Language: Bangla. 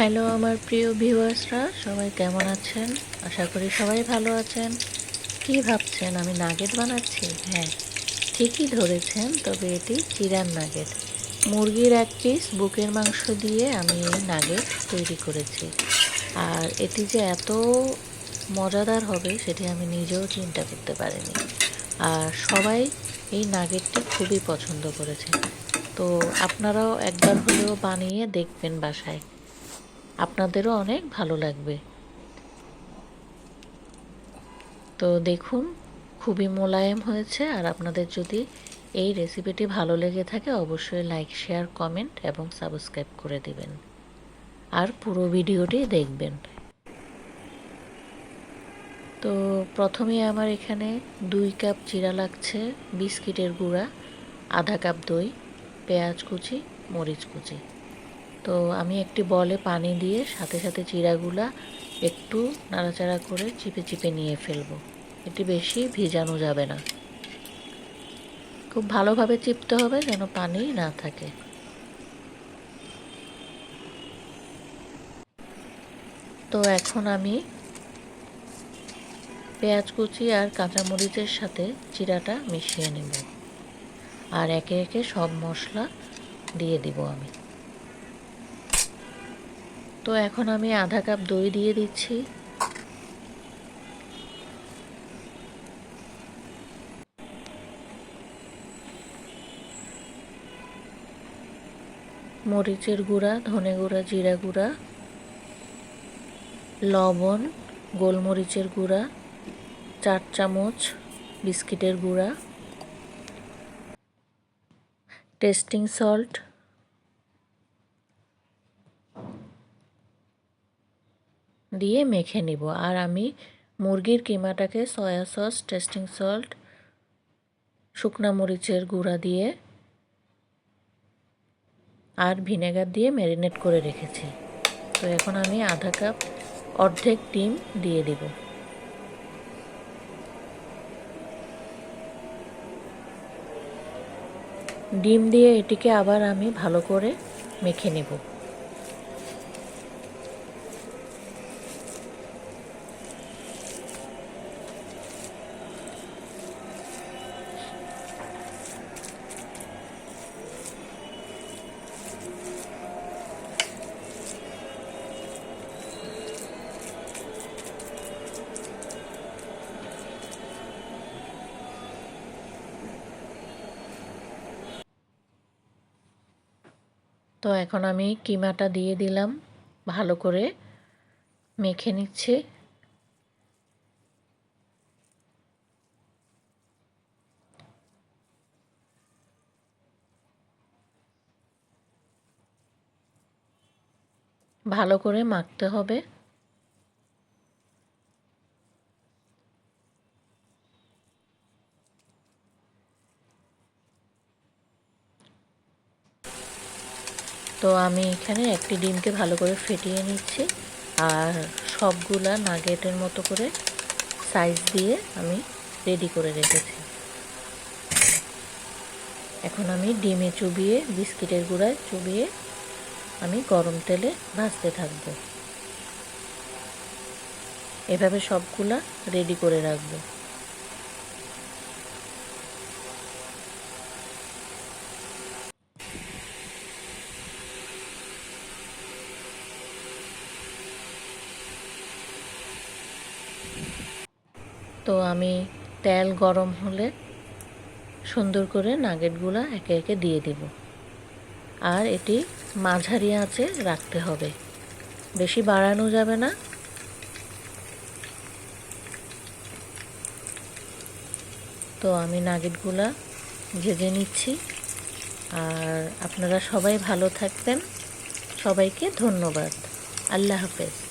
হ্যালো আমার প্রিয় ভিউয়ার্সরা, সবাই কেমন আছেন? আশা করি সবাই ভালো আছেন। কি ভাবছেন? আমি নাগেট বানাচ্ছি? হ্যাঁ ঠিকই ধরেছেন, তবে এটি চিরান নাগেট। মুরগির এক পিস বুকের মাংস দিয়ে আমি এই নাগেট তৈরি করেছি। আর এটি যে এত মজাদার হবে, সেটি আমি নিজেও চিন্তা করতে পারিনি। আর সবাই এই নাগেটটি খুবই পছন্দ করেছে। তো আপনারাও একবার হলেও বানিয়ে দেখবেন বাসায়। আপনাদেরও অনেক ভালো লাগবে। তো দেখুন, খুবই মোলায়েম হয়েছে, আর আপনাদের যদি এই রেসিপিটি ভালো লেগে থাকে, অবশ্যই লাইক, শেয়ার, কমেন্ট এবং সাবস্ক্রাইব করে দিবেন। আর পুরো ভিডিওটি দেখবেন। তো প্রথমে আমার এখানে দুই কাপ জিরা লাগছে বিস্কিটের গুঁড়া, আধা কাপ দই, পেঁয়াজ কুচি, মরিচ কুচি। তো আমি একটি বলে পানি দিয়ে সাথে সাথে চিরাগুলা একটু নাড়াচাড়া করে চিপে চিপে নিয়ে ফেলব। এটি বেশি ভিজানো যাবে না। খুব ভালোভাবে চিপতে হবে যেন পানি না থাকে। তো এখন আমি পেঁয়াজ কুচি আর কাঁচামরিচের সাথে চিরাটা মিশিয়ে নেব। আর একে একে সব মশলা দিয়ে দিব আমি। তো এখন আমি আধা কাপ দই দিয়ে দিচ্ছি। মরিচের গুঁড়া, ধনে গুঁড়া, জিরা গুঁড়া, লবণ, গোলমরিচের গুঁড়া, চার চামচ বিস্কিটের গুঁড়া, টেস্টিং সল্ট দিয়ে মেখে নিব। আর আমি মুরগির কিমাটাকে সয়া সস, টেস্টিং সল্ট, শুকনা মরিচের গুঁড়া দিয়ে আর ভিনেগার দিয়ে ম্যারিনেট করে রেখেছি। তো এখন আমি আধা কাপ অর্ধেক ডিম দিয়ে দিব। ডিম দিয়ে এটিকে আবার আমি ভালো করে মেখে নেব। তো এখন আমি কিমাটা দিয়ে দিলাম। ভালো করে মেখে নিচ্ছে। ভালো করে মাখতে হবে। তো আমি এখানে একটি ডিমকে ভালো করে ফেটিয়ে নিচ্ছি। আর সবগুলা নাগেটের মতো করে সাইজ দিয়ে আমি রেডি করে রেখেছি। এখন আমি ডিমে চুবিয়ে, বিস্কিটের গুঁড়ায় চুবিয়ে আমি গরম তেলে ভাজতে থাকব। এভাবে সবগুলা রেডি করে রাখব। তো আমি তেল গরম হলে সুন্দর করে নাগেটগুলো একে একে দিয়ে দিব। আর এটি মাঝারি আঁচে রাখতে হবে। বেশি বাড়ানো যাবে না। তো আমি নাগেটগুলা ভেজে নিচ্ছি। আর আপনারা সবাই ভালো থাকবেন। সবাইকে ধন্যবাদ। আল্লাহ হাফেজ।